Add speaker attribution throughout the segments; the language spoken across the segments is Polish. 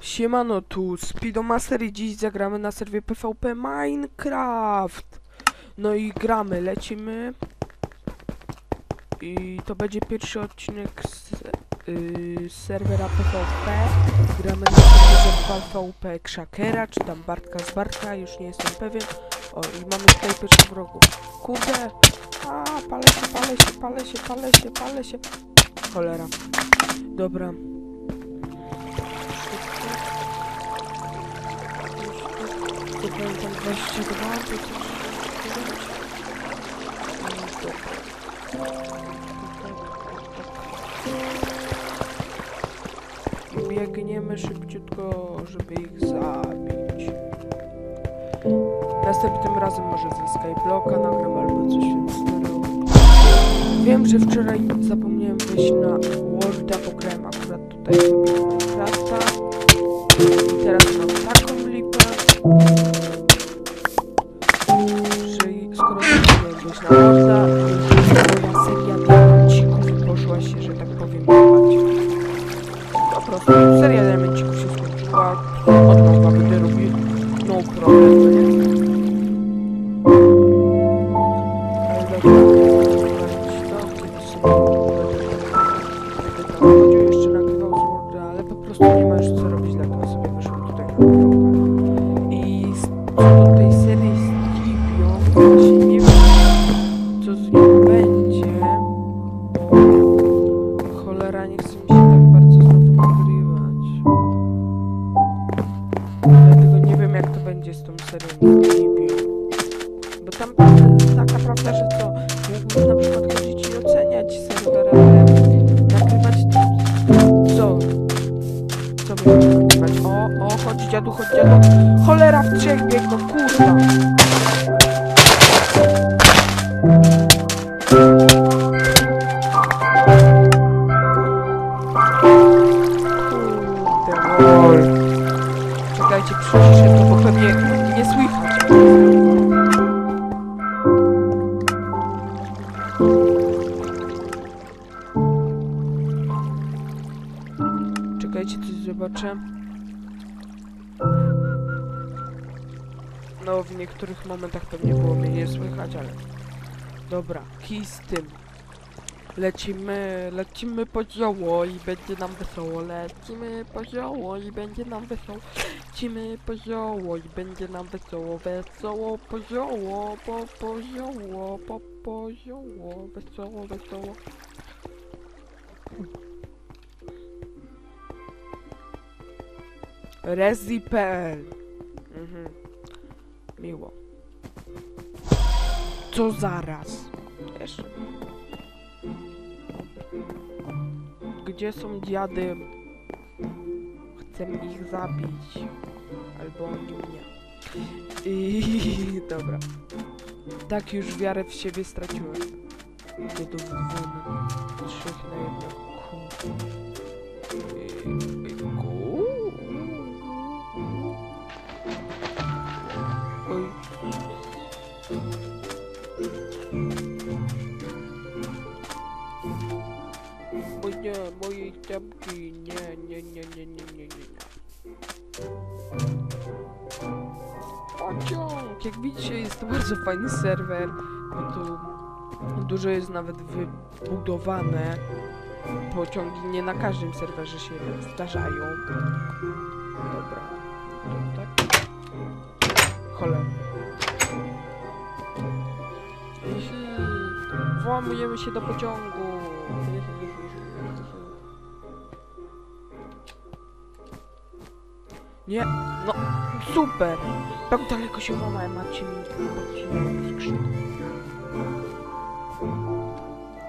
Speaker 1: Siemano, tu Speedomaster i dziś zagramy na serwie PvP Minecraft. No i gramy, lecimy. I to będzie pierwszy odcinek z, yy, serwera PvP. Gramy na serwerze PvP Krzakera, czy tam Bartka z Bartka, już nie jestem pewien. O, i mamy tutaj pierwszych wrogów. Kurde! A, palę się, palę się, palę się, palę się, palę się. Cholera. Dobra. Pamiętam 22, to biegniemy szybciutko, żeby ich zabić. Następnym razem może ze Skyblocka nagram albo coś w stylu. Wiem, że wczoraj zapomniałem wyjść na Worlda, bo grałem akurat tutaj sobie Po nie słychać. Czekajcie, coś zobaczę. No, w niektórych momentach pewnie było mnie nie słychać, ale... Dobra, kij z tym. Lecimy, lecimy po zioło i będzie nam wesoło. Lecimy po zioło i będzie nam wesoło. Lecimy po zioło i będzie nam wesoło. Wesoło po zioło, po, po zioło, po, po zioło. Wesoło, wesoło. Rezi.pl Mhm. Miło. Co zaraz? Wiesz? Gdzie są dziady? Chcę ich zabić. Albo oni mnie. I dobra. Tak już wiarę w siebie straciłem. Do dwóch, trzech na jedno. Ku. Bardzo fajny serwer, bo tu dużo jest nawet wybudowane. Pociągi nie na każdym serwerze się zdarzają. Dobra. To tak. Cholera. Włamujemy się do pociągu. Nie, no super. Tak daleko się włamałem, macie mi odcinek skrzydło.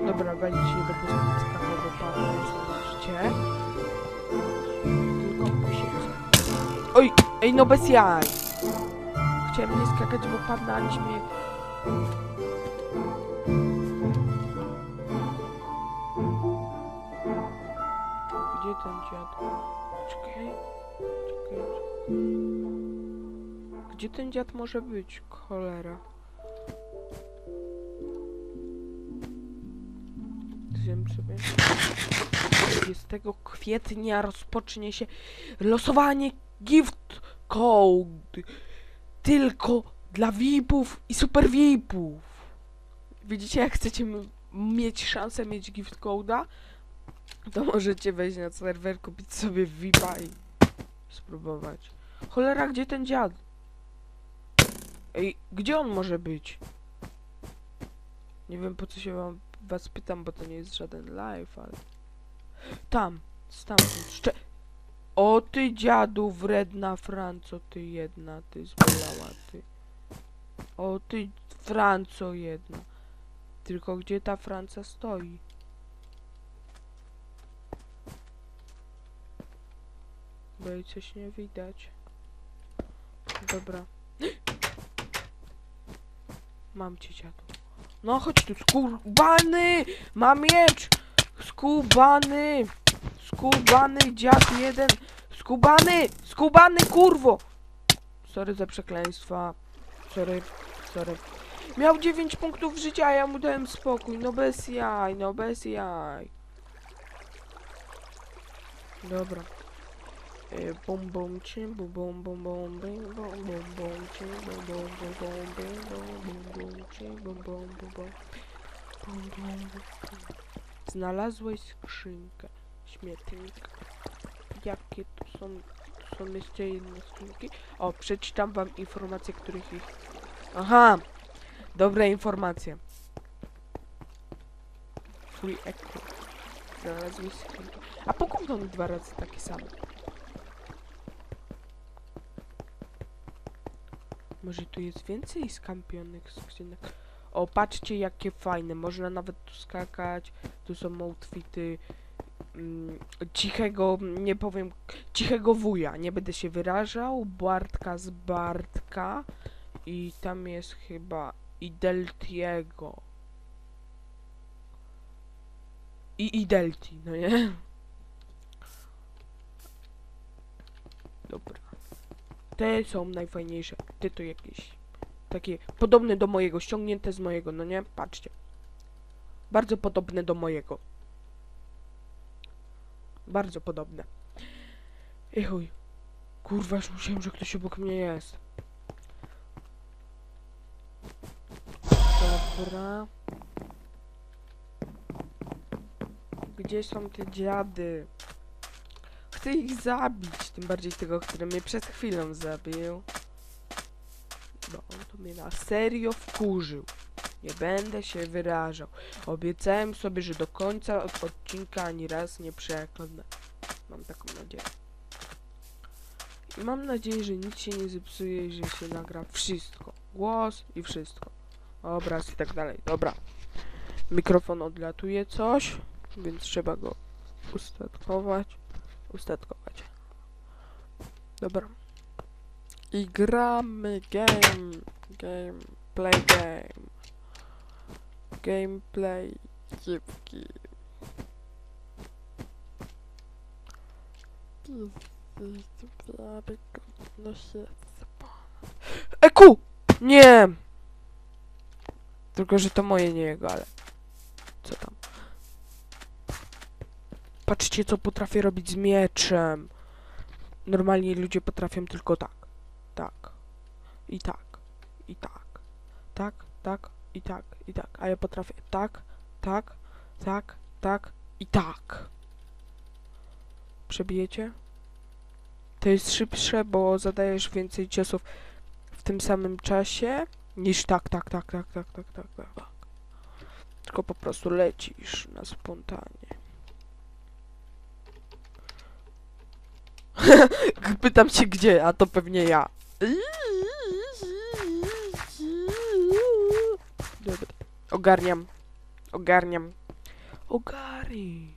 Speaker 1: Dobra, walić nie będę skakał do pana, zobaczcie. Tylko posiedzę. Oj, ej no bez jaj. Chciałem nie skakać, bo padnę, aniś mnie... Gdzie ten dziad? Czekaj. Czekaj. Gdzie ten dziad może być? Cholera. Zjem sobie. 30 kwietnia rozpocznie się losowanie gift code. Tylko dla VIP-ów i super VIP-ów. Widzicie, jak chcecie mieć szansę mieć gift code'a? To możecie wejść na serwer, kupić sobie VIP-a i spróbować. Cholera, gdzie ten dziad? Ej, gdzie on może być? Nie wiem po co się wam, was pytam, bo to nie jest żaden live, ale... Tam, stamtąd, szcze... O ty dziadu wredna Franco, ty jedna, ty zbolała, ty. O ty Franco jedna. Tylko gdzie ta Franca stoi? Bo jej coś nie widać. Dobra. Mam cię dziadu. No chodź tu, skubany! Mam miecz! Skubany! Skubany dziad jeden! Skubany! Skubany kurwo! Sorry za przekleństwa. Sorry, sorry. Miał 9 punktów życia, a ja mu dałem spokój. No bez jaj, no bez jaj. Dobra. E, Bum bum bum bum bum bum bum bum bum bum bum bum bum bum bum bum cim, bum bum bum bum. Bum, bum, bum. Znalazłeś skrzynkę śmietnika. Jakie tu są, tu są jeszcze inne skrzynki? O, przeczytam wam informacje, których ich... Aha! Dobre informacje. Twój eko. Znalazłeś skrzynkę. A po on dwa razy takie same? Może tu jest więcej skampionych skrzynek? O, patrzcie jakie fajne. Można nawet tu skakać. Tu są outfity mm, cichego, nie powiem, cichego wuja. Nie będę się wyrażał. Bartka z Bartka. I tam jest chyba i. I Idelti, no nie? Dobra. Te są najfajniejsze. Ty to jakieś takie podobne do mojego, ściągnięte z mojego, no nie? Patrzcie. Bardzo podobne do mojego. Bardzo podobne. Chuj. Kurwa, już myślałem, że ktoś obok mnie jest. Dobra. Gdzie są te dziady? Chcę ich zabić, tym bardziej tego, który mnie przed chwilą zabił. Bo on to mnie na serio wkurzył. Nie będę się wyrażał. Obiecałem sobie, że do końca od odcinka ani raz nie przeklnę. Mam taką nadzieję. I mam nadzieję, że nic się nie zepsuje i że się nagra wszystko. Głos i wszystko. Obraz i tak dalej. Dobra. Mikrofon odlatuje coś, więc trzeba go ustatkować. Ustatkować. Dobra. I gramy game. Game. Play game. Gameplay. Dziewki. Eku! Nie! Tylko, że to moje, nie jego, ale... Co tam? Patrzcie, co potrafię robić z mieczem. Normalnie ludzie potrafią tylko tak. Tak. I tak. I tak. Tak, tak, i tak, i tak. A ja potrafię tak, tak, tak, tak i tak. Przebijecie? To jest szybsze, bo zadajesz więcej ciosów w tym samym czasie niż tak, tak, tak, tak, tak, tak, tak, tak. tak. Tylko po prostu lecisz na spontanie. Pytam się gdzie, a to pewnie ja. Dobra. Ogarniam. Ogarniam. Ogarnij.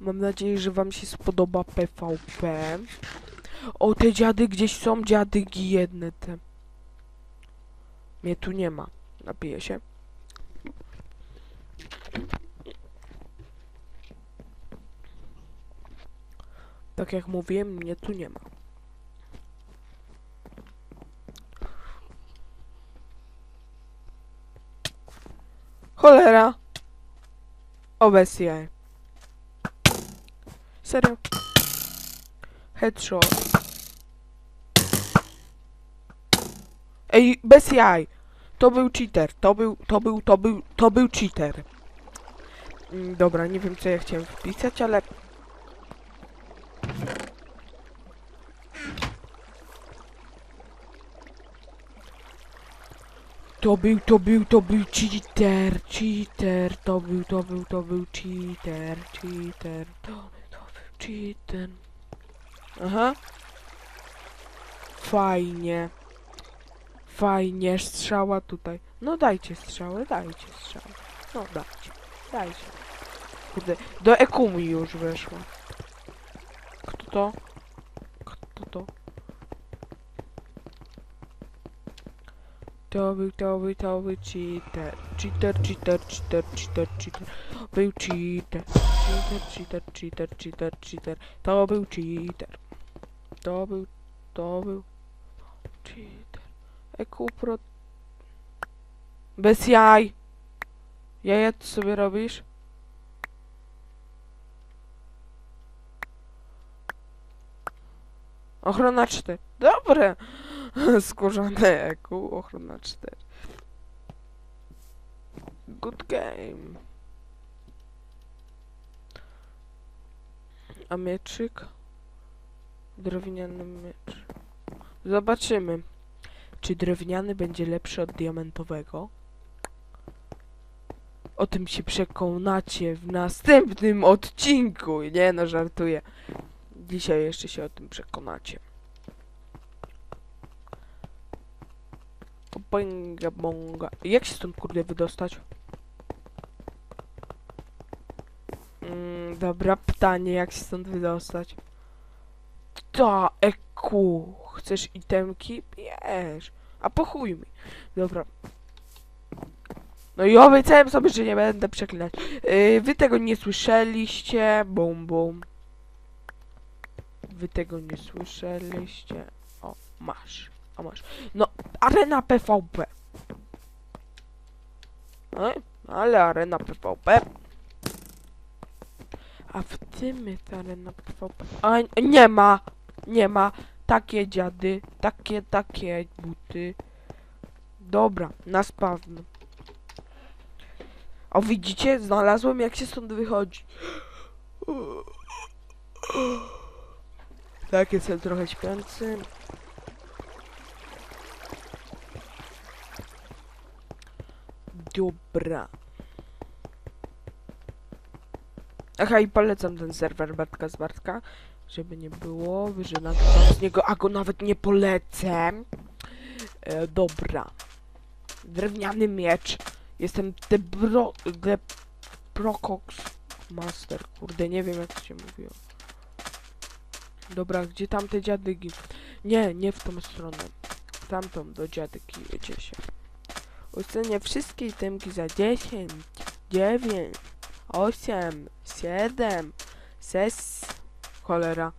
Speaker 1: Mam nadzieję, że wam się spodoba PvP. O, te dziady gdzieś są, dziadygi jedne te. Mnie tu nie ma. Napiję się. Tak jak mówiłem, mnie tu nie ma. Cholera. O bez jaj. Serio. Headshot. Ej, bez jaj. To był cheater. To był, to był, to był, to był cheater. Mm, Dobra, nie wiem co ja chciałem wpisać, ale... To był, to był, to był cheater, cheater, to był, to był, to był cheater, cheater, to, to był cheater. Aha. Fajnie. Fajnie, strzała tutaj. No dajcie strzały, dajcie strzały. No dajcie, dajcie. Kurde, do Ekumi już weszło. Kto to? Kto to? To był, to był, to był cheater. Cheater, cheater, cheater, cheater, cheater. Był cheater. Cheater, cheater, cheater, cheater, cheater. To był cheater. To był, to był cheater. Ekupro. Bez jaj. Jaja ty sobie robisz? Ochrona 4. Dobre. Skórzane eku. Ochrona 4. Good game. A mieczyk? Drewniany miecz. Zobaczymy. Czy drewniany będzie lepszy od diamentowego? O tym się przekonacie w następnym odcinku. Nie no, żartuję. Dzisiaj jeszcze się o tym przekonacie. Bonga bonga. Jak się stąd kurde wydostać? Mm, dobra, pytanie, jak się stąd wydostać? Ta, eku. Chcesz itemki? Bierz. A po chuj mi. Dobra. No i obiecałem sobie, że nie będę przeklinać. Yy, wy tego nie słyszeliście. Bum, bum. Wy tego nie słyszeliście. O, masz. O, masz. No, arena PvP. No, ale arena PvP. A w tym jest arena PvP. A nie ma. Nie ma. Takie dziady. Takie, takie buty. Dobra, na spawno. O, widzicie? Znalazłem jak się stąd wychodzi. Tak, jestem trochę śpiący. Dobra. Aha, i polecam ten serwer Bartka z Bartka, żeby nie było, że z niego, a go nawet nie polecę. E, dobra. Drewniany miecz. Jestem the bro... the procox master. Kurde, nie wiem jak to się mówiło. Dobra, gdzie tam te dziadygi? Nie, nie w tą stronę. Tamtą do dziadyki jedzie się. Ocenię wszystkie itemki za 10, 9, 8, 7, 6. Cholera.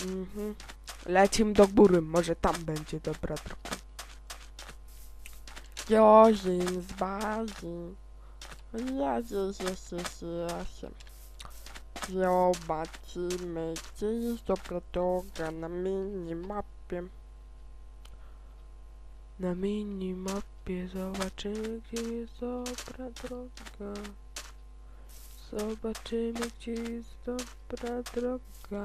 Speaker 1: Mhm. Lecimy do góry, może tam będzie dobra droga. Jozin z bazy. Jezus, Jezus, Jezus. Zobaczymy, gdzie jest dobra droga na minimapie. Na minimapie zobaczymy, gdzie jest dobra droga. Zobaczymy, gdzie jest dobra droga.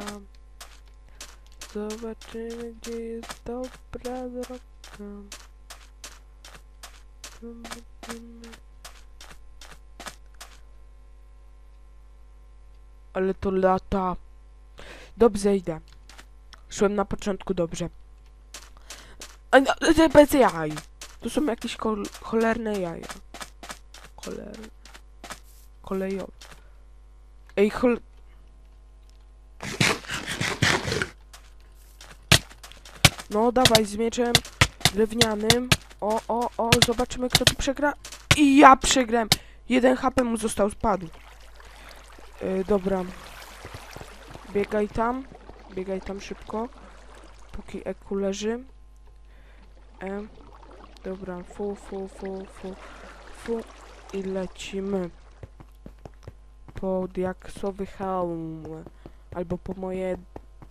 Speaker 1: Zobaczymy, gdzie jest dobra droga. Zobaczymy. Ale to lata. Dobrze idę. Szłem na początku dobrze. A, to bez jaj. To są jakieś cholerne jaja. Cholerne. Kolejowe. Ej, chol... No, dawaj z mieczem drewnianym. O, o, o, zobaczymy kto tu przegra. I ja przegrałem. Jeden HP mu został, spadł. Yy, dobra. Biegaj tam. Biegaj tam szybko. Póki Eku leży. E. Dobra, fu, fu, fu, fu, fu. I lecimy. Po diaksowy hełm. Albo po moje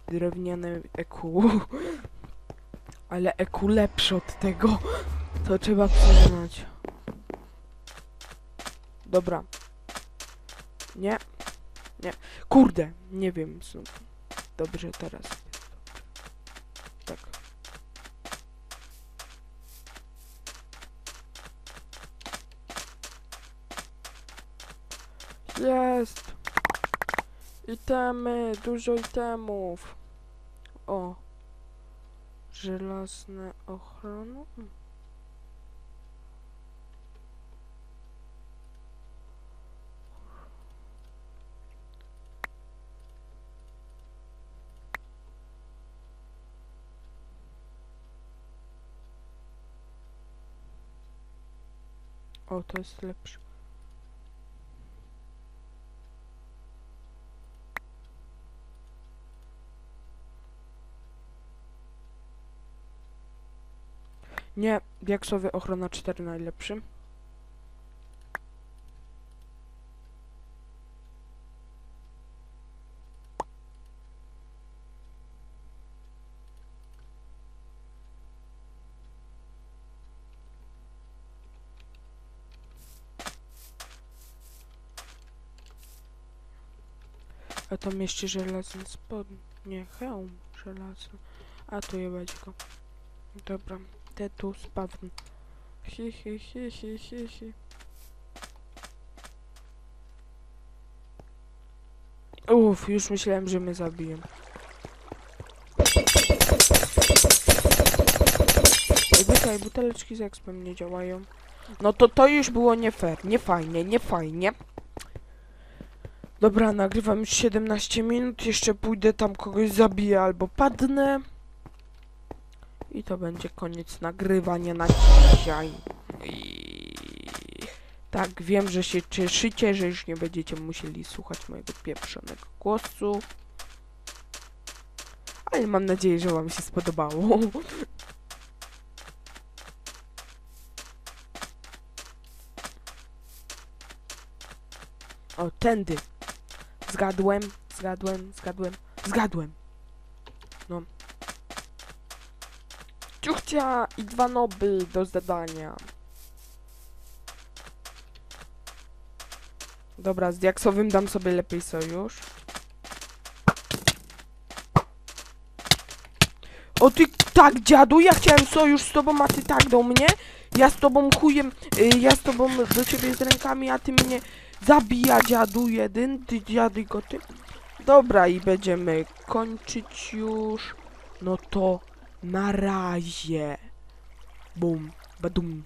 Speaker 1: drewniane EQ. Ale EQ lepsze od tego. To trzeba przyznać. Dobra. Nie. Nie. Kurde. Nie wiem znów. Dobrze, teraz. Tak. Jest! Itemy, dużo itemów. O. Żelazne ochrony. O, to jest lepsze. Nie, diaksowy ochrona 4 najlepszy. A tam jeszcze żelazny spodnie. Nie, hełm żelazny. A tu jebać go. Dobra, te tu spawn. Hi, hi, hi, hi, hi, hi. Uff, już myślałem, że mnie zabiję. Czekaj, buteleczki z expem nie działają. No to to już było nie fair, nie fajnie, nie fajnie. Dobra, nagrywam już 17 minut, jeszcze pójdę tam kogoś zabiję albo padnę. I to będzie koniec nagrywania na dzisiaj. I... Tak, wiem, że się cieszycie, że już nie będziecie musieli słuchać mojego pieprzonego głosu. Ale mam nadzieję, że wam się spodobało. O, tędy. Zgadłem, zgadłem, zgadłem, zgadłem. No. Ciuchcia i dwa noby do zadania. Dobra, z diaksowym dam sobie lepiej sojusz. O ty, tak dziadu, ja chciałem sojusz z tobą, a ty tak do mnie. Ja z tobą chujem, y, ja z tobą do ciebie z rękami, a ty mnie zabija dziadu jeden, ty dziady goty. Dobra i będziemy kończyć już. No to na razie. Bum, badum.